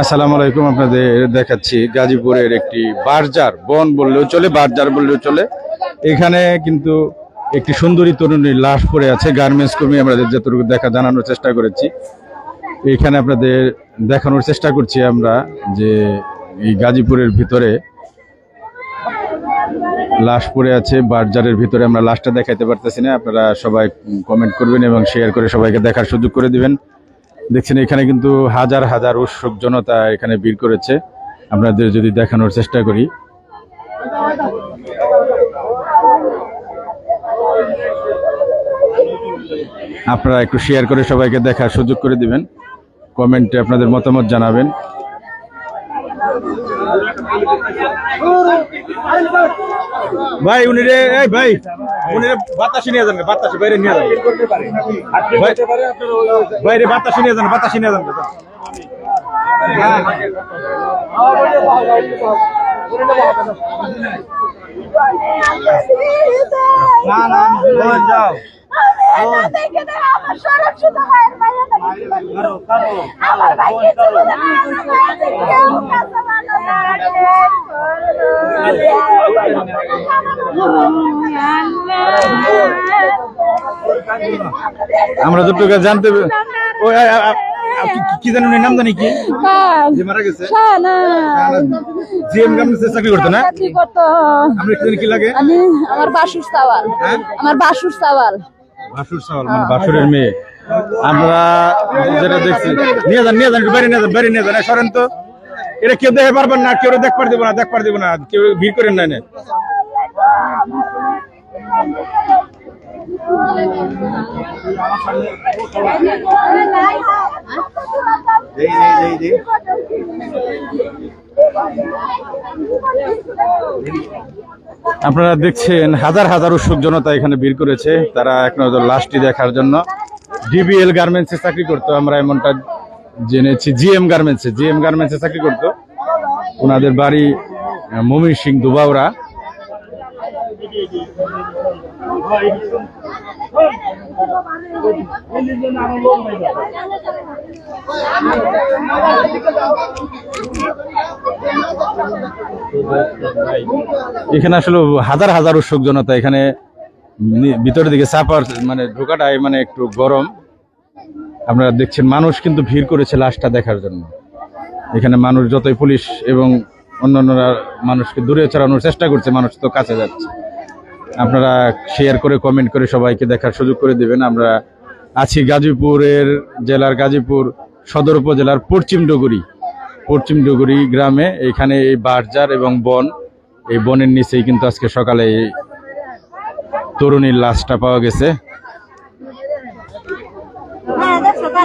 আসসালামু আলাইকুম, আপনাদের দেখাচ্ছি গাজীপুরের একটি বারজার, বন বললেও চলে, বারজার বললেও চলে। এখানে কিন্তু একটি সুন্দরী তরুণীর লাশ পড়ে আছে, গার্মেন্টস কর্মী আমাদের যতটুকু দেখা জানানোর চেষ্টা করেছি। এখানে আপনাদের দেখানোর চেষ্টা করছি আমরা যে এই গাজীপুরের ভিতরে লাশ পড়ে আছে, বারজারের ভিতরে আমরা লাশটা দেখাইতে পারতেছি না। আপনারা সবাই কমেন্ট করবেন এবং শেয়ার করে সবাইকে দেখার সুযোগ করে দিবেন। দেখছেন, এখানে কিন্তু হাজার হাজার উৎসুক জনতা এখানে ভিড় করেছে। আপনাদের যদি দেখানোর চেষ্টা করি। আপনারা একটু শেয়ার করে সবাইকে দেখার সুযোগ করে দিবেন। কমেন্টে আপনাদের মতামত জানাবেন। ভাই, উনি রে ভাই। উনি বাতাসি নিয়ে যান বাতাসি বাইরে নিয়ে যান। বাইরে বাতাসি নিয়ে যান বাতাসি নিয়ে যান। না না যাও। আমার দেখে দেন আমার সরব শুধু মায়ের মায়ের কারও কারও আমার ভাইকে চলে দেন কেউ কাছে ভালো আমরা দুটোকে জানতে কি- জানেন নাম জানি কি? যে মারা গেছে। জিএম গার্মেন্টসে চাকরি করতো না? চাকরি করতো। আমরা কি লাগে? আমি আমার বাসুর সাওয়াল। হ্যাঁ? আমার বাসুর সাওয়াল। বাসুর সাওয়াল মানে বাসুরের মেয়ে। আমরা যেটা দেখছি নিয়ে যান নিয়ে যান বাইরে নিয়ে যান বাইরে নিয়ে যান সরেন তো। এটা কেউ দেখে পারবেন না, কেউ দেখ পার দিব না দেখ পার দিব না, কেউ ভিড় করেন না আপনারা দেখছেন হাজার হাজার উৎসুক জনতা এখানে ভিড় করেছে, তারা এক নজর লাশটি দেখার জন্য। ডিবিএল গার্মেন্টসে চাকরি করতো, আমরা এমনটা জেনেছি জিএম গার্মেন্টসে জিএম গার্মেন্টসে চাকরি করতো। ওনাদের বাড়ি মমিন সিং দুবাউরা। এখানে আসলে হাজার হাজার উৎসুক জনতা। এখানে ভিতরের দিকে চাপার মানে ঢোকাটাই মানে একটু গরম। আপনারা দেখছেন, মানুষ কিন্তু ভিড় করেছে লাশটা দেখার জন্য। এখানে মানুষ যতই পুলিশ এবং অন্যান্যরা মানুষকে দূরে চড়ানোর চেষ্টা করছে, মানুষ তো কাছে যাচ্ছে। আপনারা শেয়ার করে কমেন্ট করে সবাইকে দেখার সুযোগ করে দেবেন। আমরা আছি গাজীপুরের জেলার গাজীপুর সদর উপজেলার পশ্চিম ডুগুরি। পশ্চিম ডুগুরি গ্রামে এখানে এই বারজার এবং বন, এই বনের নিচেই কিন্তু আজকে সকালে তরুণীর লাশটা পাওয়া গেছে হ্যাঁ দেখছ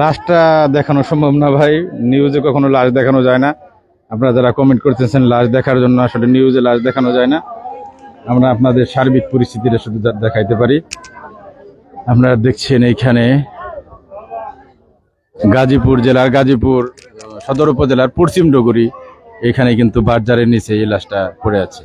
লাশটা দেখানো সম্ভব না ভাই। নিউজে কখনো লাশ দেখানো যায় না। আপনারা যারা কমেন্ট করতেছেন লাশ দেখার জন্য, আসলে নিউজে লাশ দেখানো যায় না। আমরা আপনাদের সার্বিক পরিস্থিতিটা শুধু দেখাইতে পারি। আপনারা দেখছেন এইখানে গাজীপুর জেলার গাজীপুর সদর উপজেলার পশ্চিম ডগরি। এখানে কিন্তু বাজারের নিচে এই লাশটা পড়ে আছে।